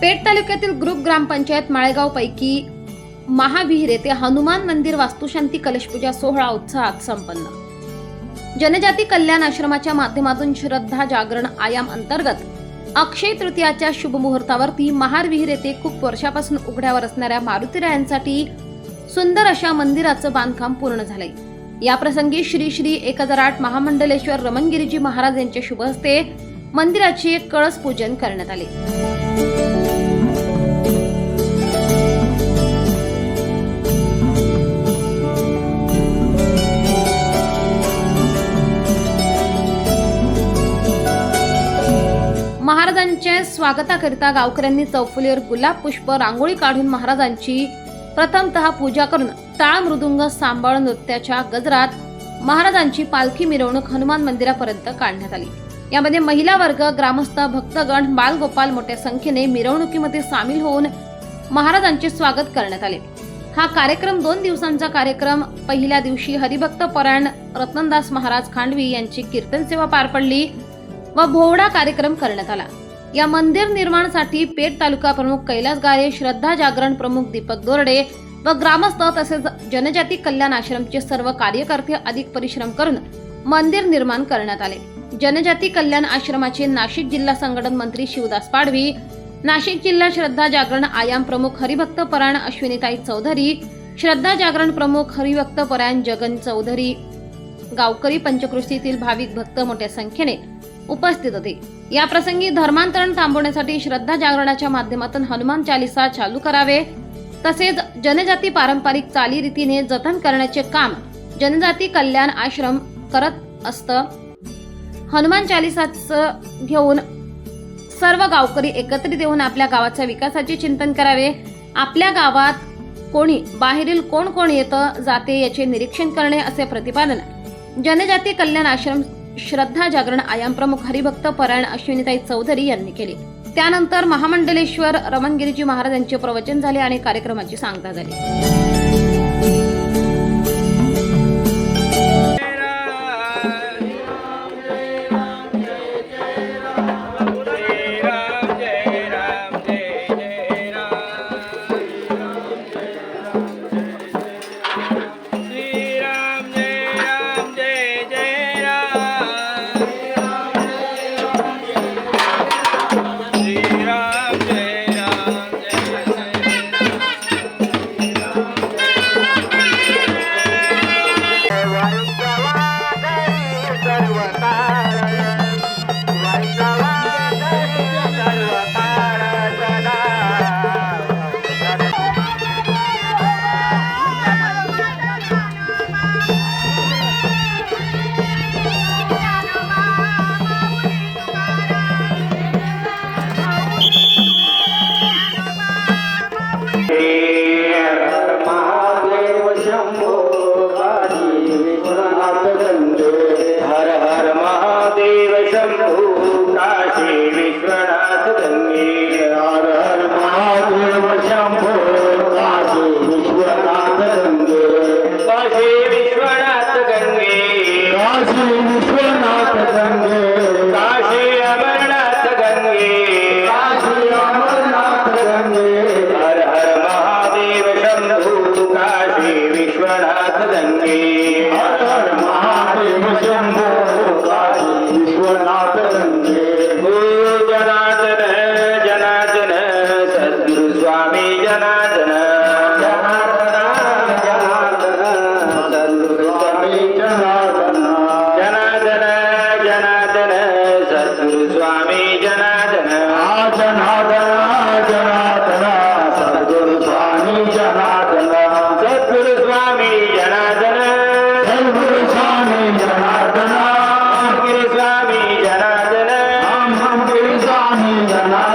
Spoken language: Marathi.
पेठ तालुक्यातील ग्रुप ग्रामपंचायत माळेगाव पैकी महाविहीर येथे हनुमान मंदिर वास्तुशांती कलशपूजा सोहळा उत्साहात संपन्न. जनजाती कल्याण आश्रमाच्या माध्यमातून श्रद्धा जागरण आयाम अंतर्गत अक्षय तृतीयाच्या शुभ मुहूर्तावरती महार विहीर येथे खूप वर्षापासून उघड्यावर असणाऱ्या मारुतीरायांसाठी सुंदर अशा मंदिराचं बांधकाम पूर्ण झालंय. याप्रसंगी श्री श्री एक हजार आठ महामंडलेश्वर रमणगिरीजी महाराज यांच्या शुभ हस्ते मंदिराचे कळस पूजन करण्यात आले. महाराजांच्या स्वागताकरिता गावकऱ्यांनी चौफुलीवर गुलाब पुष्प रांगोळी काढून महाराजांची प्रथमतः पूजा करून टाळ मृदुंग सांबाळ नृत्याच्या गजरात महाराजांची पालखी मिरवणूक हनुमान मंदिरापर्यंत काढण्यात आली. यामध्ये महिला वर्ग ग्रामस्थ भक्तगण बालगोपाल मोठ्या संख्येने मिरवणुकीमध्ये सामील होऊन महाराजांचे स्वागत करण्यात आले. हा कार्यक्रम दोन दिवसांचा कार्यक्रम. पहिल्या दिवशी हरिभक्त परायण रत्नदास महाराज खांडवी यांची कीर्तन सेवा पार पडली व भोवडा कार्यक्रम करण्यात आला. या मंदिर निर्माणासाठी पेठ तालुका प्रमुख कैलास गारे श्रद्धा जागरण प्रमुख दीपक दोरडे व ग्रामस्थ तसेच जनजाती कल्याण आश्रमचे सर्व कार्यकर्ते अधिक परिश्रम करून मंदिर निर्माण करण्यात आले. जनजाती कल्याण आश्रमाचे नाशिक जिल्हा संघटन मंत्री शिवदास पाडवी नाशिक जिल्हा श्रद्धा जागरण आयाम प्रमुख हरिभक्त परायण अश्विनीताई चौधरी श्रद्धा जागरण प्रमुख हरिभक्त परायण जगन चौधरी गावकरी पंचकृषीतील भाविक भक्त मोठ्या संख्येने उपस्थित होते. या प्रसंगी धर्मांतरण थांबवण्यासाठी श्रद्धा जागरणाच्या माध्यमातून हनुमान चालिसा चालू करावे. तसेच जनजाती पारंपरिक चालीरीतीने जतन करण्याचे काम जनजाती कल्याण आश्रम करत असतं. हनुमान चालिसाचं घेऊन सर्व गावकरी एकत्रित येऊन आपल्या गावाच्या विकासाचे चिंतन करावे. आपल्या गावात कोणी बाहेरील कोण कोण येतं जाते याचे निरीक्षण करणे असे प्रतिपादन जनजाती कल्याण आश्रम श्रद्धा जागरण आयाम प्रमुख हरिभक्त परायण अश्विनीताई चौधरी यांनी केले. त्यानंतर महामंडलेश्वर रमणगिरीजी महाराज यांचे प्रवचन झाले आणि कार्यक्रमाची सांगता झाली. Bye. जनार्दन जनार्दन सद्गुरु स्वामी जनार्दन जनार्दन